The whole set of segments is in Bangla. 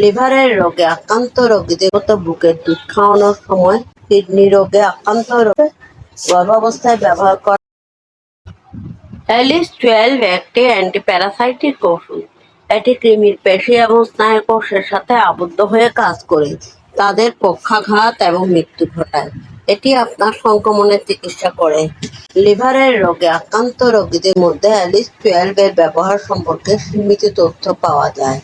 লিভারের রোগে আক্রান্ত রোগীদের মতো বুকের দুধ খাওয়ানোর সময় কিডনি রোগে আক্রান্ত রোগে গর্ভাবস্থায় ব্যবহার করা অ্যালিস টুয়েলভ একটি অ্যান্টিপ্যারাসাইটিক ওষুধ। এটি কৃমির পেশি এবং স্নায়ুকোষের সাথে আবদ্ধ হয়ে কাজ করে, তাদের পক্ষাঘাত এবং মৃত্যু ঘটায়। এটি আপনার সংক্রমণের চিকিৎসা করে। লিভারের রোগে আক্রান্ত রোগীদের মধ্যে অ্যালিস টুয়েলভ এর ব্যবহার সম্পর্কে সীমিত তথ্য পাওয়া যায়।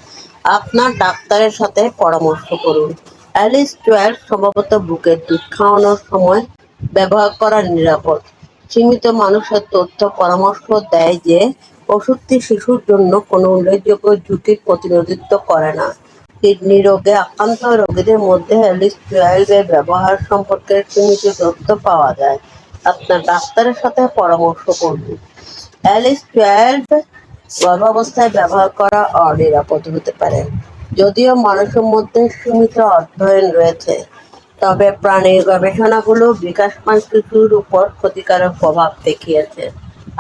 আপনার ডাক্তারের সাথে পরামর্শ করুন। অ্যালিস টুয়েলভ সম্ভবত বুকের দুধ খাওয়ানোর সময় ব্যবহার করা নিরাপদ। সীমিত মানুষের তথ্য পরামর্শ দেয় যে ওষুধটি শিশুর জন্য কোনো উল্লেখযোগ্য ঝুঁকির প্রতিনিধিত্ব করে না। কিডনি রোগে আক্রান্ত রোগীদের মধ্যে অ্যালিস টুয়েলভ এর ব্যবহার সম্পর্কে সীমিত তথ্য পাওয়া যায়। আপনার ডাক্তারের সাথে পরামর্শ করুন। অ্যালিস টুয়েলভ গর্ভাবস্থায় ব্যবহার করা অনিরাপদ হতে পারে। যদিও মানুষের মধ্যে সীমিত অধ্যয়ন রয়েছে, তবে প্রাণীর গবেষণাগুলো বিকাশমান শিশুর উপর ক্ষতিকারক প্রভাব দেখিয়েছে।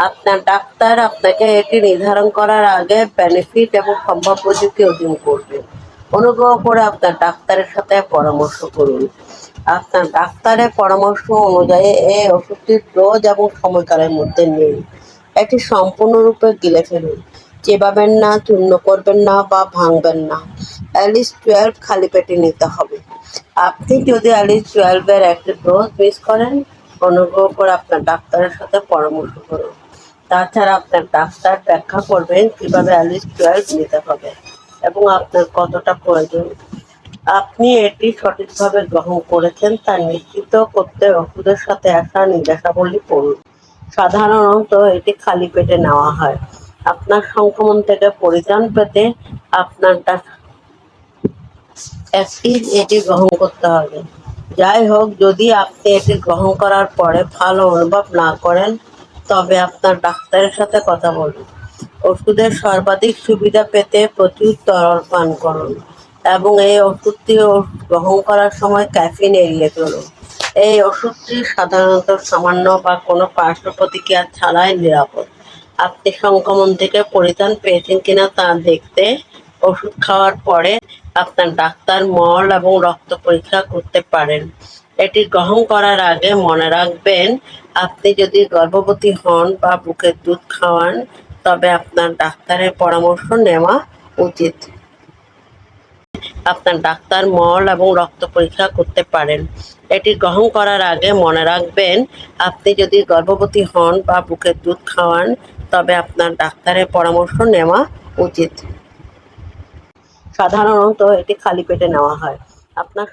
আপনার ডাক্তার আপনাকে এটি নির্ধারণ করার আগে বেনিফিট এবং সম্ভাব্য ঝুঁকি অধীন করবে। অনুগ্রহ করে আপনার ডাক্তারের সাথে পরামর্শ করুন। আপনার ডাক্তারের পরামর্শ অনুযায়ী এই ওষুধটির ডোজ এবং সময়কালের মধ্যে নেই এটি সম্পূর্ণরূপে গিলে ফেলুন। চেবাবেন না, চূর্ণ করবেন না বা ভাঙবেন না। অ্যালিস টুয়েলভ খালি পেটে নিতে হবে। আপনি যদি অ্যালিস টুয়েলভের একটি ডোজ মিস করেন, অনুগ্রহ করে আপনার ডাক্তারের সাথে পরামর্শ করুন। তাছাড়া আপনার ডাক্তার ব্যাখ্যা করবেন কীভাবে অ্যালিস টুয়েলভ নিতে হবে এবং আপনার কতটা প্রয়োজন। আপনি এটি সঠিকভাবে গ্রহণ করেছেন তা নিশ্চিত করতে ওষুধের সাথে আসা নির্দেশাবলী পড়ুন। সাধারণত এটি খালি পেটে নেওয়া হয়। আপনার সংক্রমণ থেকে পরিত্রাণ পেতে আপনার একটি এটি গ্রহণ করতে হবে। যাই হোক, যদি আপনি এটি গ্রহণ করার পরে ভালো অনুভব না করেন, তবে আপনার ডাক্তারের সাথে কথা বলুন। ওষুধের সর্বাধিক সুবিধা পেতে প্রচুর তরল পান করুন এবং এই ওষুধটি গ্রহণ করার সময় ক্যাফিন এড়িয়ে চলুন। এই ওষুধটি সাধারণত সামান্য বা কোনো পার্শ্ব প্রতিক্রিয়া ছাড়াই নিরাপদ। আপনি সংক্রমণ থেকে পরিত্রাণ পেয়েছেন কিনা তা দেখতে, ওষুধ খাওয়ার পরে আপনার ডাক্তার মল এবং রক্ত পরীক্ষা করতে পারেন। এটি গ্রহণ করার আগে মনে রাখবেন, আপনি যদি গর্ভবতী হন বা বুকের দুধ খাওয়ান, তবে আপনার ডাক্তারের পরামর্শ নেওয়া উচিত। আপনার ডাক্তার, মল এবং রক্ত পরীক্ষা করতে পারেন। এটি গ্রহণ করার আগে মনে রাখবেন, আপনি যদি গর্ভবতী হন বা বুকের দুধ খাওয়ান, তবে আপনার ডাক্তারের পরামর্শ নেওয়া উচিত। সাধারণত এটি খালি পেটে নেওয়া হয়। আপনার